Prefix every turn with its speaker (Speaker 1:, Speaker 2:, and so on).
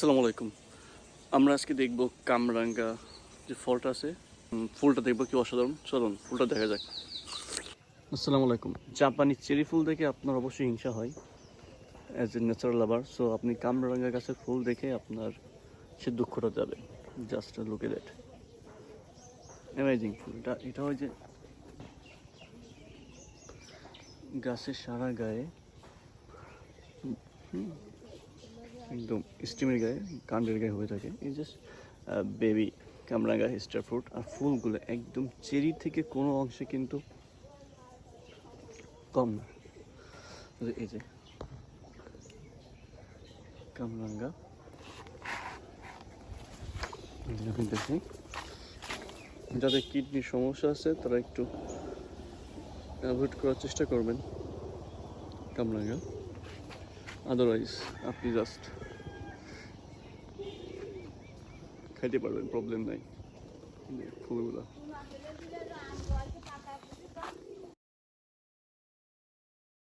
Speaker 1: আসসালামু আলাইকুম। আমরা আজকে দেখব কামরাঙ্গা যে ফলটা আছে। ফুলটা দেখব কি অসাধারণ। চলুন ফুলটা দেখা যাক। আসসালামু আলাইকুম। জাপানি চেরি ফুল দেখে আপনার অবশ্যই হিংসা হয় as a natural lover so আপনি কামরাঙ্গা গাছের ফুল দেখে আপনার সে দুঃখটা যাবে। জাস্ট লুক এট অ্যামেজিং ফুল। এটা এটা হয় যে গাছের সারা গায়ে হুম, একদম স্টিমের গায়ে কাণ্ডের গায়ে হয়ে থাকে। এই জাস্ট বেবি কামরাঙ্গা স্টার ফ্রুট আর ফুলগুলো একদম চেরি থেকে কোনো অংশে কিন্তু কম না। এই যে- কামরাঙ্গা যাদের কিডনির সমস্যা আছে, তারা একটু অ্যাভয়েড করার চেষ্টা করবেন কামরাঙ্গা আদারওয়াইজ আপনি জাস্ট খাইতে পারবেন প্রবলেম নাই। ফুলগুলো।